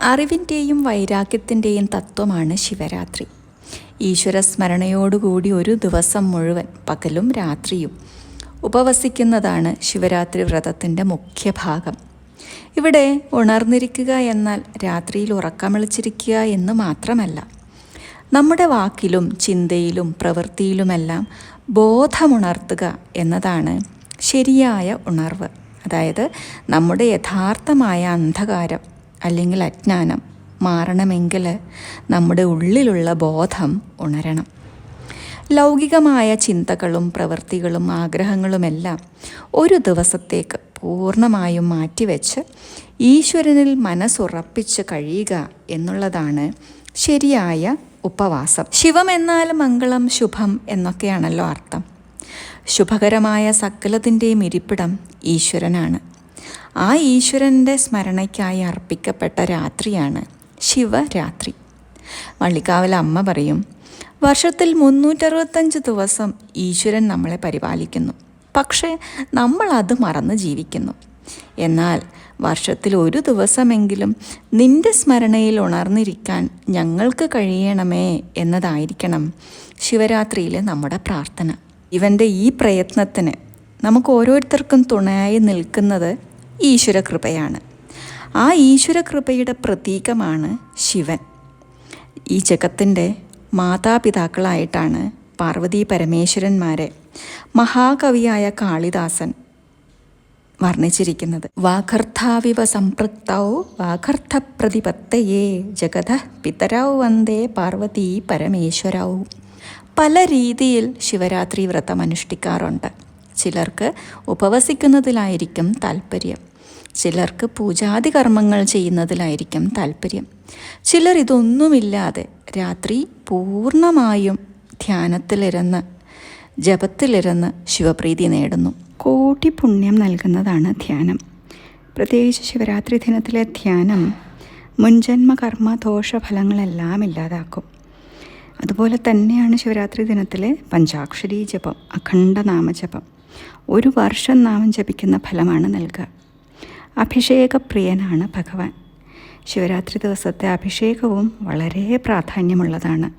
അറിവിന്റെയും വൈരാഗ്യത്തിന്റെയും തത്വമാണ് ശിവരാത്രി. ഈശ്വര സ്മരണയോടുകൂടി ഒരു ദിവസം മുഴുവൻ പകലും രാത്രിയും ഉപവസിക്കുന്നതാണ് ശിവരാത്രി വ്രതത്തിന്റെ മുഖ്യഭാഗം. ഇവിടെ ഉണർന്നിരിക്കുക എന്നാൽ രാത്രിയിൽ ഉറക്കമിളിച്ചിരിക്കുക എന്ന് മാത്രമല്ല നമ്മുടെ വാക്കിലും ചിന്തയിലും പ്രവൃത്തിയിലുമെല്ലാം ബോധമുണർത്തുക എന്നതാണ് ശരിയായ ഉണർവ്. അതായത് നമ്മുടെ യഥാർത്ഥമായ അന്ധകാരം അല്ലെങ്കിൽ അജ്ഞാനം മാറണമെങ്കിൽ നമ്മുടെ ഉള്ളിലുള്ള ബോധം ഉണരണം. ലൗകികമായ ചിന്തകളും പ്രവൃത്തികളും ആഗ്രഹങ്ങളുമെല്ലാം ഒരു ദിവസത്തേക്ക് പൂർണമായും മാറ്റിവെച്ച് ഈശ്വരനിൽ മനസ്സുറപ്പിച്ച് കഴിയുക എന്നുള്ളതാണ് ശരിയായ ഉപവാസം. ശിവം എന്നാൽ മംഗളം ശുഭം എന്നൊക്കെയാണല്ലോ അർത്ഥം. ശുഭകരമായ സകലത്തിന്റെയും ഇരിപ്പിടം ഈശ്വരനാണ്. ആ ഈശ്വരന്റെ സ്മരണയ്ക്കായി അർപ്പിക്കപ്പെട്ട രാത്രിയാണ് ശിവരാത്രി. വള്ളിക്കാവൽ അമ്മ പറയും വർഷത്തിൽ മുന്നൂറ്ററുപത്തഞ്ച് ദിവസം ഈശ്വരൻ നമ്മളെ പരിപാലിക്കുന്നു. പക്ഷേ നമ്മൾ അത് മറന്ന് ജീവിക്കുന്നു. എന്നാൽ വർഷത്തിൽ ഒരു ദിവസമെങ്കിലും നിന്റെ സ്മരണയിൽ ഉണർന്നിരിക്കാൻ ഞങ്ങൾക്ക് കഴിയണമേ എന്നതായിരിക്കണം ശിവരാത്രിയിലെ നമ്മുടെ പ്രാർത്ഥന. ഇവന്റെ ഈ പ്രയത്നത്തിന് നമുക്ക് ഓരോരുത്തർക്കും തുണയായി നിൽക്കുന്നത് ഈശ്വരകൃപയാണ്. ആ ഈശ്വരകൃപയുടെ പ്രതീകമാണ് ശിവൻ. ഈ ജഗത്തിന്റെ മാതാപിതാക്കളായിട്ടാണ് പാർവതി പരമേശ്വരന്മാരെ മഹാകവിയായ കാളിദാസൻ വർണിച്ചിരിക്കുന്നത്. വാഗർത്ഥാവിവ സംപൃക്തൗ വാഗർത്ഥ പ്രതിപത്തയെ ജഗത പിതരൗ വന്ദേ പാർവതി പരമേശ്വരൗ. പല രീതിയിൽ ശിവരാത്രി വ്രതം അനുഷ്ഠിക്കാറുണ്ട് ചിലർക്ക് ഉപവസിക്കുന്നതിലായിരിക്കും താല്പര്യം ചിലർക്ക് പൂജാതി കർമ്മങ്ങൾ ചെയ്യുന്നതിലായിരിക്കും താല്പര്യം ചിലർ ഇതൊന്നുമില്ലാതെ രാത്രി പൂർണമായും ധ്യാനത്തിലിരുന്ന് ജപത്തിലിരുന്ന് ശിവപ്രീതി നേടുന്നു. കോടി പുണ്യം നൽകുന്നതാണ് ധ്യാനം. പ്രത്യേകിച്ച് ശിവരാത്രി ദിനത്തിലെ ധ്യാനം മുൻജന്മ കർമ്മ ദോഷഫലങ്ങളെല്ലാം ഇല്ലാതാക്കും. അതുപോലെ തന്നെയാണ് ശിവരാത്രി ദിനത്തിലെ പഞ്ചാക്ഷരി ജപം അഖണ്ഡ നാമജപം ഒരു വർഷം നാമം ജപിക്കുന്ന ഫലമാണ് നൽകുക. അഭിഷേകപ്രിയനാണ് ഭഗവാൻ. ശിവരാത്രി ദിവസത്തെ അഭിഷേകവും വളരെ പ്രാധാന്യമുള്ളതാണ്.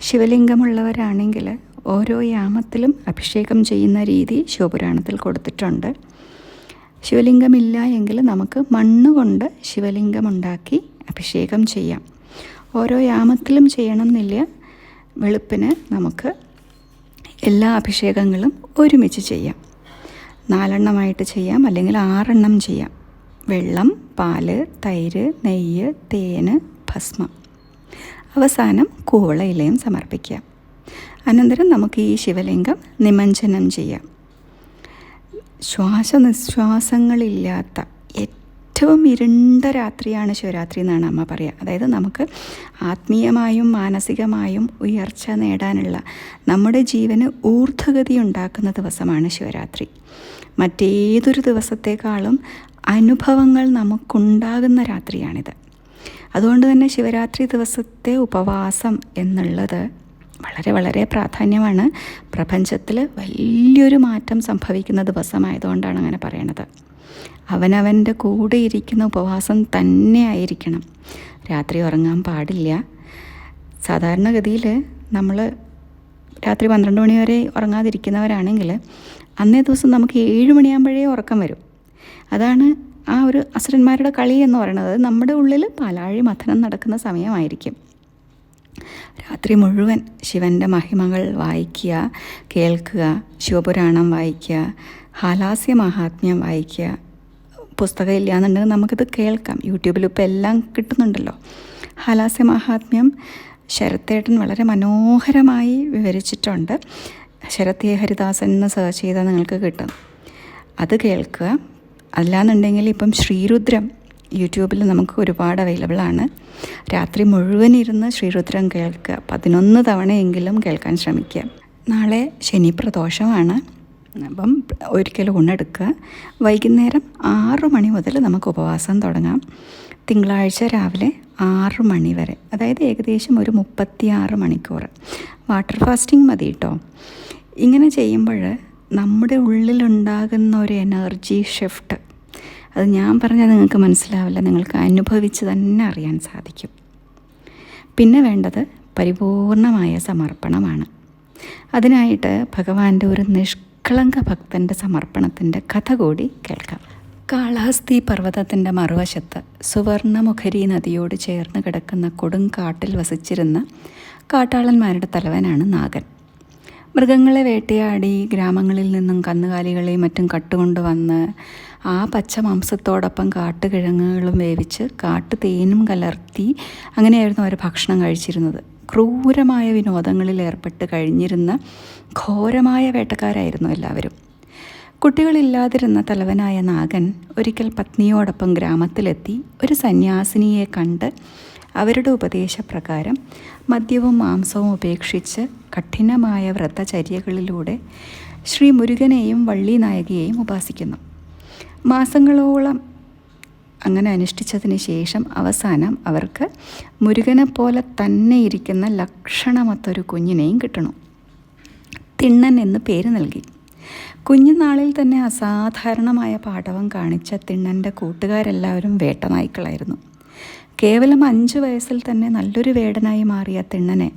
ശിവലിംഗമുള്ളവരാണെങ്കിൽ ഓരോ യാമത്തിലും അഭിഷേകം ചെയ്യുന്ന രീതി ശിവപുരാണത്തിൽ കൊടുത്തിട്ടുണ്ട്. ശിവലിംഗമില്ല എങ്കിൽ നമുക്ക് മണ്ണുകൊണ്ട് ശിവലിംഗമുണ്ടാക്കി അഭിഷേകം ചെയ്യാം. ഓരോ യാമത്തിലും ചെയ്യണമെന്നില്ല വെളുപ്പിന് നമുക്ക് എല്ലാ അഭിഷേകങ്ങളും ഒരുമിച്ച് ചെയ്യാം. നാലെണ്ണമായിട്ട് ചെയ്യാം അല്ലെങ്കിൽ ആറെണ്ണം ചെയ്യാം. വെള്ളം പാൽ തൈര് നെയ്യ് തേന് ഭസ്മം. അവസാനം കൂവള ഇലയും സമർപ്പിക്കാം. അനന്തരം നമുക്ക് ഈ ശിവലിംഗം നിമഞ്ജനം ചെയ്യാം. ശ്വാസനിശ്വാസങ്ങളില്ലാത്ത ഏറ്റവും ഇരുണ്ട രാത്രിയാണ് ശിവരാത്രി എന്നാണ് അമ്മ പറയുക അതായത് നമുക്ക് ആത്മീയമായും മാനസികമായും ഉയർച്ച നേടാനുള്ള നമ്മുടെ ജീവന് ഊർധഗതി ഉണ്ടാക്കുന്ന ദിവസമാണ് ശിവരാത്രി. മറ്റേതൊരു ദിവസത്തേക്കാളും അനുഭവങ്ങൾ നമുക്കുണ്ടാകുന്ന രാത്രിയാണിത്. അതുകൊണ്ട് തന്നെ ശിവരാത്രി ദിവസത്തെ ഉപവാസം എന്നുള്ളത് വളരെ വളരെ പ്രാധാന്യമാണ്. പ്രപഞ്ചത്തിൽ വലിയൊരു മാറ്റം സംഭവിക്കുന്ന ദിവസമായതുകൊണ്ടാണ് അങ്ങനെ പറയണത്. അവനവന്റെ കൂടെ ഇരിക്കുന്ന ഉപവാസം തന്നെ ആയിരിക്കണം. രാത്രി ഉറങ്ങാൻ പാടില്ല. സാധാരണഗതിയിൽ നമ്മൾ രാത്രി പന്ത്രണ്ട് മണി വരെ ഉറങ്ങാതിരിക്കുന്നവരാണെങ്കിൽ അന്നേ ദിവസം നമുക്ക് ഏഴ് മണിയാകുമ്പോഴേ ഉറക്കം വരും. അതാണ് ആ ഒരു അസുരന്മാരുടെ കളി എന്ന് പറയുന്നത്. നമ്മുടെ ഉള്ളിൽ പാലാഴി മഥനം നടക്കുന്ന സമയമായിരിക്കും. രാത്രി മുഴുവൻ ശിവന്റെ മഹിമകൾ വായിക്കുക കേൾക്കുക ശിവപുരാണം വായിക്കുക ഹാലാസ്യ മഹാത്മ്യം വായിക്കുക പുസ്തകം ഇല്ല എന്നുണ്ടെങ്കിൽ നമുക്കിത് കേൾക്കാം. യൂട്യൂബിൽ ഇപ്പോൾ എല്ലാം കിട്ടുന്നുണ്ടല്ലോ. ഹലാസ്യ മഹാത്മ്യം ശരത്തേട്ടൻ വളരെ മനോഹരമായി വിവരിച്ചിട്ടുണ്ട്. ശരത് ഹരിദാസൻ എന്ന് സെർച്ച് ചെയ്താൽ നിങ്ങൾക്ക് കിട്ടും. അത് കേൾക്കുക. അല്ലാന്നുണ്ടെങ്കിൽ ഇപ്പം ശ്രീരുദ്രം യൂട്യൂബിൽ നമുക്ക് ഒരുപാട് അവൈലബിൾ ആണ്. രാത്രി മുഴുവൻ ഇരുന്ന് ശ്രീരുദ്രം കേൾക്കുക. പതിനൊന്ന് തവണയെങ്കിലും കേൾക്കാൻ ശ്രമിക്കുക. നാളെ ശനി പ്രദോഷമാണ്. അപ്പം ഒരിക്കലും ഉണ്ണെടുക്കുക വൈകുന്നേരം ആറ് മണി മുതൽ നമുക്ക് ഉപവാസം തുടങ്ങാം. തിങ്കളാഴ്ച രാവിലെ ആറ് മണി വരെ അതായത് ഏകദേശം ഒരു മുപ്പത്തിയാറ് മണിക്കൂർ. വാട്ടർ ഫാസ്റ്റിംഗ് മതി കേട്ടോ. ഇങ്ങനെ ചെയ്യുമ്പോൾ നമ്മുടെ ഉള്ളിലുണ്ടാകുന്ന ഒരു എനർജി ഷിഫ്റ്റ്. അത് ഞാൻ പറഞ്ഞാൽ നിങ്ങൾക്ക് മനസ്സിലാവില്ല നിങ്ങൾക്ക് അനുഭവിച്ച് തന്നെ അറിയാൻ സാധിക്കും. പിന്നെ വേണ്ടത് പരിപൂർണമായ സമർപ്പണമാണ്. അതിനായിട്ട് ഭഗവാന്റെ ഒരു നിഷ്കളങ്ക ഭക്തന്റെ സമർപ്പണത്തിന്റെ കഥ കൂടി കേൾക്കാം. കാളഹസ്തി പർവതത്തിന്റെ മറുവശത്ത് സുവർണമുഖരി നദിയോട് ചേർന്ന് കിടക്കുന്ന കൊടുങ്കാട്ടിൽ വസിച്ചിരുന്ന കാട്ടാളന്മാരുടെ തലവനാണ് നാഗൻ. മൃഗങ്ങളെ വേട്ടയാടി ഗ്രാമങ്ങളിൽ നിന്നും കന്നുകാലികളെയും മറ്റും കട്ടുകൊണ്ട് വന്ന് ആ പച്ച മാംസത്തോടൊപ്പം കാട്ടുകിഴങ്ങുകളും വേവിച്ച് കാട്ടു തേനും കലർത്തി അങ്ങനെയായിരുന്നു അവർ ഭക്ഷണം കഴിച്ചിരുന്നത്. ക്രൂരമായ വിനോദങ്ങളിൽ ഏർപ്പെട്ട് കഴിഞ്ഞിരുന്ന ഘോരമായ വേട്ടക്കാരായിരുന്നു എല്ലാവരും. കുട്ടികളില്ലാതിരുന്ന തലവനായ നാഗൻ ഒരിക്കൽ പത്നിയോടൊപ്പം ഗ്രാമത്തിലെത്തി ഒരു സന്യാസിനിയെ കണ്ട് അവരുടെ ഉപദേശപ്രകാരം മദ്യവും മാംസവും ഉപേക്ഷിച്ച് കഠിനമായ വ്രതചര്യകളിലൂടെ ശ്രീ മുരുകനെയും വള്ളി നായകയെയും ഉപാസിക്കുന്നു. മാസങ്ങളോളം അങ്ങനെ അനുഷ്ഠിച്ചതിന് ശേഷം അവസാനം അവർക്ക് മുരുകനെ പോലെ തന്നെ ഇരിക്കുന്ന ലക്ഷണമൊത്തൊരു കുഞ്ഞിനെയും കിട്ടണം. തിണ്ണൻ എന്ന് പേര് നൽകി. കുഞ്ഞുനാളിൽ തന്നെ അസാധാരണമായ പാഠവം കാണിച്ച തിണ്ണന്റെ കൂട്ടുകാരെല്ലാവരും വേട്ടനായ്ക്കളായിരുന്നു. കേവലം അഞ്ച് വയസ്സിൽ തന്നെ നല്ലൊരു വേടനായി മാറിയ തിണ്ണനെ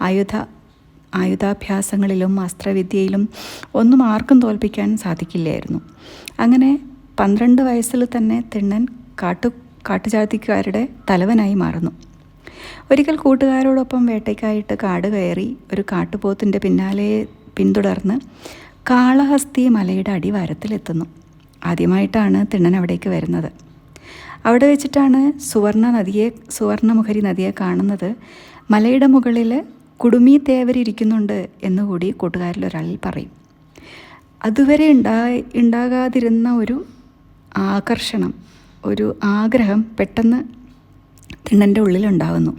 ആയുധ ആയുധാഭ്യാസങ്ങളിലും അസ്ത്രവിദ്യയിലും ഒന്നും ആർക്കും തോൽപ്പിക്കാൻ സാധിക്കില്ലായിരുന്നു. അങ്ങനെ പന്ത്രണ്ട് വയസ്സിൽ തന്നെ തിണ്ണൻ കാട്ടു കാട്ടുജാതിക്കാരുടെ തലവനായി മാറുന്നു. ഒരിക്കൽ കൂട്ടുകാരോടൊപ്പം വേട്ടയ്ക്കായിട്ട് കാട് കയറി ഒരു കാട്ടുപോത്തിന്റെ പിന്നാലെ പിന്തുടർന്ന് കാളഹസ്തി മലയുടെ അടിവാരത്തിലെത്തുന്നു. ആദ്യമായിട്ടാണ് തിണ്ണൻ അവിടേക്ക് വരുന്നത്. അവിടെ വെച്ചിട്ടാണ് സുവർണ നദിയെ സുവർണമുഖരി നദിയെ കാണുന്നത്. മലയുടെ മുകളിൽ കുടുമി തേവരിയ്ക്കുന്നുണ്ട് എന്നുകൂടി കൂട്ടുകാരിൽ ഒരാൾ പറയും. അതുവരെ ഉണ്ടായി ഉണ്ടാകാതിരുന്ന ഒരു ആകർഷണം. ഒരു ആഗ്രഹം പെട്ടെന്ന് തിണ്ണന്റെ ഉള്ളിലുണ്ടാകുന്നു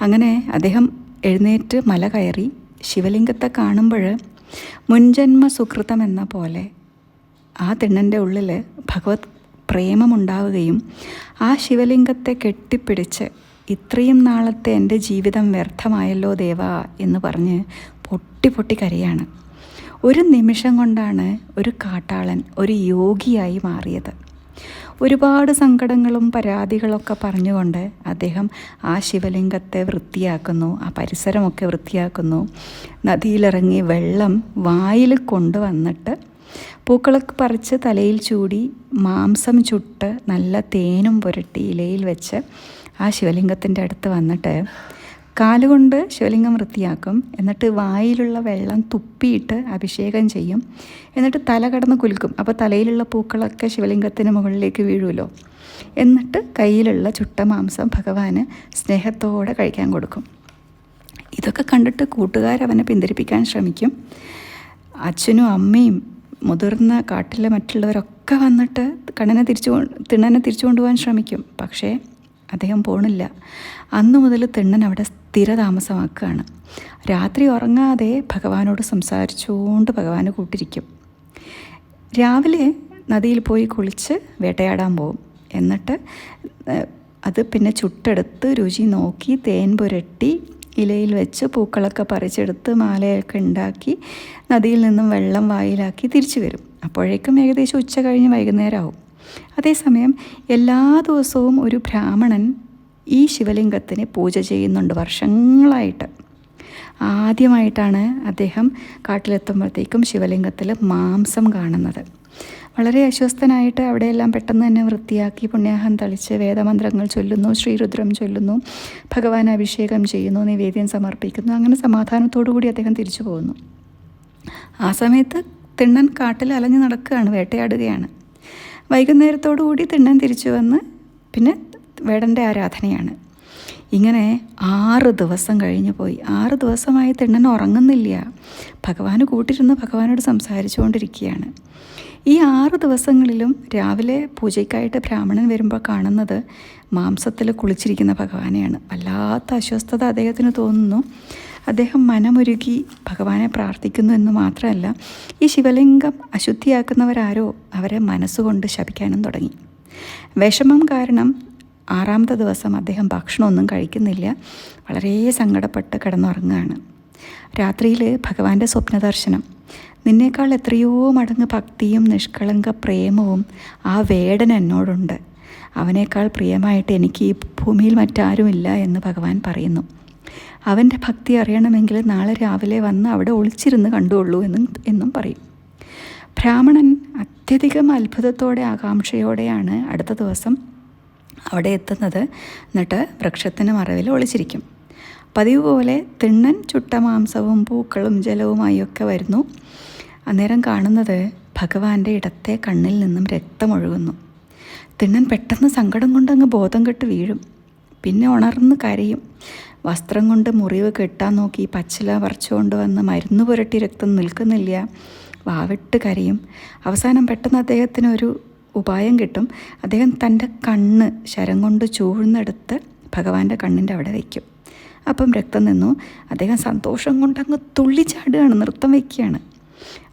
അങ്ങനെ അദ്ദേഹം എഴുന്നേറ്റ് മല കയറി ശിവലിംഗത്തെ കാണുമ്പോൾ മുൻജന്മ സുഹൃതം എന്ന പോലെ ആ തിണ്ണന്റെ ഉള്ളിൽ ഭഗവത് പ്രേമമുണ്ടാവുകയും ആ ശിവലിംഗത്തെ കെട്ടിപ്പിടിച്ച് ഇത്രയും നാളത്തെ എന്റെ ജീവിതം വ്യർത്ഥമായല്ലോ ദേവ എന്ന് പറഞ്ഞ് പൊട്ടി പൊട്ടി കരയാണ്. ഒരു നിമിഷം കൊണ്ടാണ് ഒരു കാട്ടാളൻ ഒരു യോഗിയായി മാറിയത്. ഒരുപാട് സങ്കടങ്ങളും പരാതികളൊക്കെ പറഞ്ഞുകൊണ്ട് അദ്ദേഹം ആ ശിവലിംഗത്തെ വൃത്തിയാക്കുന്നു ആ പരിസരമൊക്കെ വൃത്തിയാക്കുന്നു. നദിയിലിറങ്ങി വെള്ളം വായിൽ കൊണ്ടുവന്നിട്ട് പൂക്കളൊക്കെ പറിച്ച് തലയിൽ ചൂടി മാംസം ചുട്ട് നല്ല തേനും പുരട്ടി ഇലയിൽ വെച്ച് ആ ശിവലിംഗത്തിന്റെ അടുത്ത് വന്നിട്ട് കാലുകൊണ്ട് ശിവലിംഗം വൃത്തിയാക്കും. എന്നിട്ട് വായിലുള്ള വെള്ളം തുപ്പിയിട്ട് അഭിഷേകം ചെയ്യും. എന്നിട്ട് തല കടന്ന് കുലുക്കും. അപ്പോൾ തലയിലുള്ള പൂക്കളൊക്കെ ശിവലിംഗത്തിന് മുകളിലേക്ക് വീഴുമല്ലോ എന്നിട്ട് കയ്യിലുള്ള ചുട്ട മാംസം ഭഗവാന് സ്നേഹത്തോടെ കഴിക്കാൻ കൊടുക്കും. ഇതൊക്കെ കണ്ടിട്ട് കൂട്ടുകാരവനെ പിന്തിരിപ്പിക്കാൻ ശ്രമിക്കും. അച്ഛനും അമ്മയും മുതിർന്ന കാട്ടിലെ മറ്റുള്ളവരൊക്കെ വന്നിട്ട് കണ്ണനെ തിരിച്ചു തിണ്ണനെ തിരിച്ചു കൊണ്ടുപോകാൻ ശ്രമിക്കും. പക്ഷേ അദ്ദേഹം പോണില്ല. അന്നു മുതൽ തെണ്ണൻ അവിടെ സ്ഥിരതാമസമാക്കുകയാണ്. രാത്രി ഉറങ്ങാതെ ഭഗവാനോട് സംസാരിച്ചുകൊണ്ട് ഭഗവാന് കൂട്ടിരിക്കും. രാവിലെ നദിയിൽ പോയി കുളിച്ച് വേട്ടയാടാൻ പോകും എന്നിട്ട് അത് പിന്നെ ചുട്ടെടുത്ത് രുചി നോക്കി തേൻ പുരട്ടി ഇലയിൽ വെച്ച് പൂക്കളൊക്കെ പറിച്ചെടുത്ത് മാലയൊക്കെ ഉണ്ടാക്കി നദിയിൽ നിന്നും വെള്ളം വായിലാക്കി തിരിച്ചു വരും. അപ്പോഴേക്കും ഏകദേശം ഉച്ച കഴിഞ്ഞ് വൈകുന്നേരമാവും. അതേസമയം എല്ലാ ദിവസവും ഒരു ബ്രാഹ്മണൻ ഈ ശിവലിംഗത്തിന് പൂജ ചെയ്യുന്നുണ്ട് വർഷങ്ങളായിട്ട്. ആദ്യമായിട്ടാണ് അദ്ദേഹം കാട്ടിലെത്തുമ്പോഴത്തേക്കും ശിവലിംഗത്തിൽ മാംസം കാണുന്നത്. വളരെ അസ്വസ്ഥനായിട്ട് അവിടെയെല്ലാം പെട്ടെന്ന് തന്നെ വൃത്തിയാക്കി പുണ്യാഹം തളിച്ച് വേദമന്ത്രങ്ങൾ ചൊല്ലുന്നു ശ്രീരുദ്രം ചൊല്ലുന്നു ഭഗവാൻ അഭിഷേകം ചെയ്യുന്നു നിവേദ്യം സമർപ്പിക്കുന്നു അങ്ങനെ സമാധാനത്തോടു കൂടി അദ്ദേഹം തിരിച്ചു പോകുന്നു. ആ സമയത്ത് തിണ്ണൻ കാട്ടിൽ അലഞ്ഞു നടക്കുകയാണ് വേട്ടയാടുകയാണ്. വൈകുന്നേരത്തോടു കൂടി തിണ്ണൻ തിരിച്ചു വന്ന് പിന്നെ വേടന്റെ ആരാധനയാണ്. ഇങ്ങനെ ആറ് ദിവസം കഴിഞ്ഞു പോയി. ആറ് ദിവസമായി തിണ്ണൻ ഉറങ്ങുന്നില്ല. ഭഗവാന് കൂട്ടിരുന്ന് ഭഗവാനോട് സംസാരിച്ചുകൊണ്ടിരിക്കുകയാണ്. ഈ ആറ് ദിവസങ്ങളിലും രാവിലെ പൂജയ്ക്കായിട്ട് ബ്രാഹ്മണൻ വരുമ്പോൾ കാണുന്നത് മാംസത്തിൽ കുളിച്ചിരിക്കുന്ന ഭഗവാനെയാണ്. വല്ലാത്ത അസ്വസ്ഥത അദ്ദേഹത്തിന് തോന്നുന്നു. അദ്ദേഹം മനമൊരുക്കി ഭഗവാനെ പ്രാർത്ഥിക്കുന്നു എന്ന് മാത്രമല്ല ഈ ശിവലിംഗം അശുദ്ധിയാക്കുന്നവരാരോ അവരെ മനസ്സുകൊണ്ട് ശപിക്കാനും തുടങ്ങി. വിഷമം കാരണം ആറാമത്തെ ദിവസം അദ്ദേഹം ഭക്ഷണമൊന്നും കഴിക്കുന്നില്ല വളരെ സങ്കടപ്പെട്ട് കിടന്നുറങ്ങുകയാണ്. രാത്രിയിൽ ഭഗവാന്റെ സ്വപ്നദർശനം. നിന്നേക്കാൾ എത്രയോ മടങ്ങ് ഭക്തിയും നിഷ്കളങ്ക പ്രേമവും ആ വേടൻ എന്നോടുണ്ട്. അവനേക്കാൾ പ്രിയമായിട്ട് എനിക്ക് ഈ ഭൂമിയിൽ മറ്റാരുമില്ല എന്ന് ഭഗവാൻ പറയുന്നു. അവന്റെ ഭക്തി അറിയണമെങ്കിൽ നാളെ രാവിലെ വന്ന് അവിടെ ഒളിച്ചിരുന്ന് കണ്ടുകൊള്ളൂ എന്നും എന്നും പറയും. ബ്രാഹ്മണൻ അത്യധികം അത്ഭുതത്തോടെ ആകാംക്ഷയോടെയാണ് അടുത്ത ദിവസം അവിടെ എത്തുന്നത്. എന്നിട്ട് വൃക്ഷത്തിന് മറവിൽ ഒളിച്ചിരിക്കും. പതിവ് പോലെ തിണ്ണൻ ചുട്ട മാംസവും പൂക്കളും ജലവുമായൊക്കെ വരുന്നു. അന്നേരം കാണുന്നത് ഭഗവാന്റെ ഇടത്തെ കണ്ണിൽ നിന്നും രക്തമൊഴുകുന്നു തിണ്ണൻ പെട്ടെന്ന് സങ്കടം കൊണ്ടങ്ങ് ബോധം കെട്ട് വീഴും. പിന്നെ ഉണർന്ന് കരയും. വസ്ത്രം കൊണ്ട് മുറിവ് കെട്ടാൻ നോക്കി പച്ചില പറിച്ചുകൊണ്ട് വന്ന് മരുന്ന് പുരട്ടി രക്തം നിൽക്കുന്നില്ല. വാവിട്ട് കരയും. അവസാനം പെട്ടെന്ന് അദ്ദേഹത്തിന് ഒരു ഉപായം കിട്ടും. അദ്ദേഹം തന്റെ കണ്ണ് ശരം കൊണ്ട് ചൂഴ്ന്നെടുത്ത് ഭഗവാന്റെ കണ്ണിന്റെ അവിടെ വയ്ക്കും. അപ്പം രക്തം നിന്നു. അദ്ദേഹം സന്തോഷം കൊണ്ട് അങ്ങ് തുള്ളിച്ചാടുകയാണ് നൃത്തം വയ്ക്കുകയാണ്.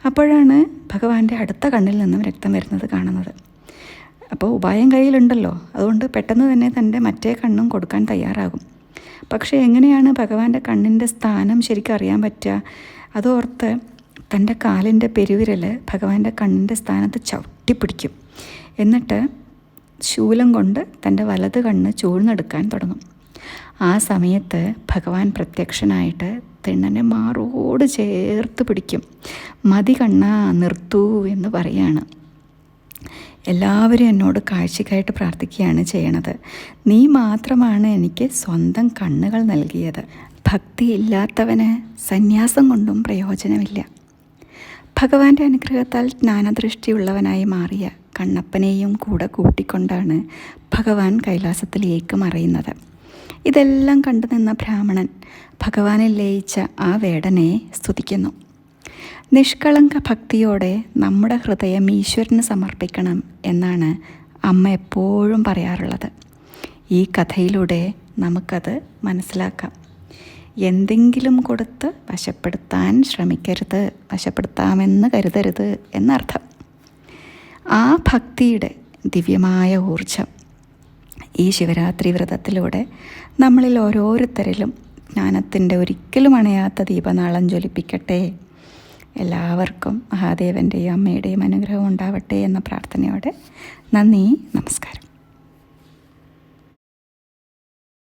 അപ്പോഴാണ് ഭഗവാന്റെ അടുത്ത കണ്ണിൽ നിന്നും രക്തം വരുന്നത് കാണുന്നത്. അപ്പോൾ ഉപായം കയ്യിലുണ്ടല്ലോ. അതുകൊണ്ട് പെട്ടെന്ന് തന്നെ തന്റെ മറ്റേ കണ്ണും കൊടുക്കാൻ തയ്യാറാകും. പക്ഷേ എങ്ങനെയാണ് ഭഗവാന്റെ കണ്ണിന്റെ സ്ഥാനം ശരിക്കും അറിയാൻ പറ്റുക? അതോർത്ത് തന്റെ കാലിന്റെ പെരുവിരൽ ഭഗവാന്റെ കണ്ണിന്റെ സ്ഥാനത്ത് ചവിട്ടിപ്പിടിക്കും. എന്നിട്ട് ശൂലം കൊണ്ട് തന്റെ വലത് കണ്ണ് ചൂഴ്ന്നെടുക്കാൻ തുടങ്ങും. ആ സമയത്ത് ഭഗവാൻ പ്രത്യക്ഷനായിട്ട് തിണ്ണനെ മാറോട് ചേർത്ത് പിടിക്കും. മതി കണ്ണ നിർത്തൂ എന്ന് പറയാണ്. എല്ലാവരും എന്നോട് കാഴ്ചക്കായിട്ട് പ്രാർത്ഥിക്കുകയാണ് ചെയ്യണത്. നീ മാത്രമാണ് എനിക്ക് സ്വന്തം കണ്ണുകൾ നൽകിയത്. ഭക്തി ഇല്ലാത്തവന് സന്യാസം കൊണ്ടും പ്രയോജനമില്ല. ഭഗവാന്റെ അനുഗ്രഹത്താൽ ജ്ഞാനദൃഷ്ടിയുള്ളവനായി മാറിയ കണ്ണപ്പനെയും കൂടെ കൂട്ടിക്കൊണ്ടാണ് ഭഗവാൻ കൈലാസത്തിലേക്ക് മറയുന്നത് ഇതെല്ലാം കണ്ടുനിന്ന ബ്രാഹ്മണൻ ഭഗവാനിൽ ലയിച്ച ആ വേടനെ സ്തുതിക്കുന്നു. നിഷ്കളങ്ക ഭക്തിയോടെ നമ്മുടെ ഹൃദയം ഈശ്വരന് സമർപ്പിക്കണം എന്നാണ് അമ്മ എപ്പോഴും പറയാറുള്ളത്. ഈ കഥയിലൂടെ നമുക്കത് മനസ്സിലാക്കാം. എന്തെങ്കിലും കൊടുത്ത് വശപ്പെടുത്താൻ ശ്രമിക്കരുത് വശപ്പെടുത്താമെന്ന് കരുതരുത് എന്നർത്ഥം. ആ ഭക്തിയുടെ ദിവ്യമായ ഊർജം ഈ ശിവരാത്രി വ്രതത്തിലൂടെ നമ്മളിൽ ഓരോരുത്തരിലും ജ്ഞാനത്തിന്റെ ഒരിക്കലും അണയാത്ത ദീപനാളം ജ്വലിപ്പിക്കട്ടെ എല്ലാവർക്കും മഹാദേവന്റെയും അമ്മയുടെയും അനുഗ്രഹം ഉണ്ടാവട്ടെ എന്ന പ്രാർത്ഥനയോടെ നന്ദി നമസ്കാരം.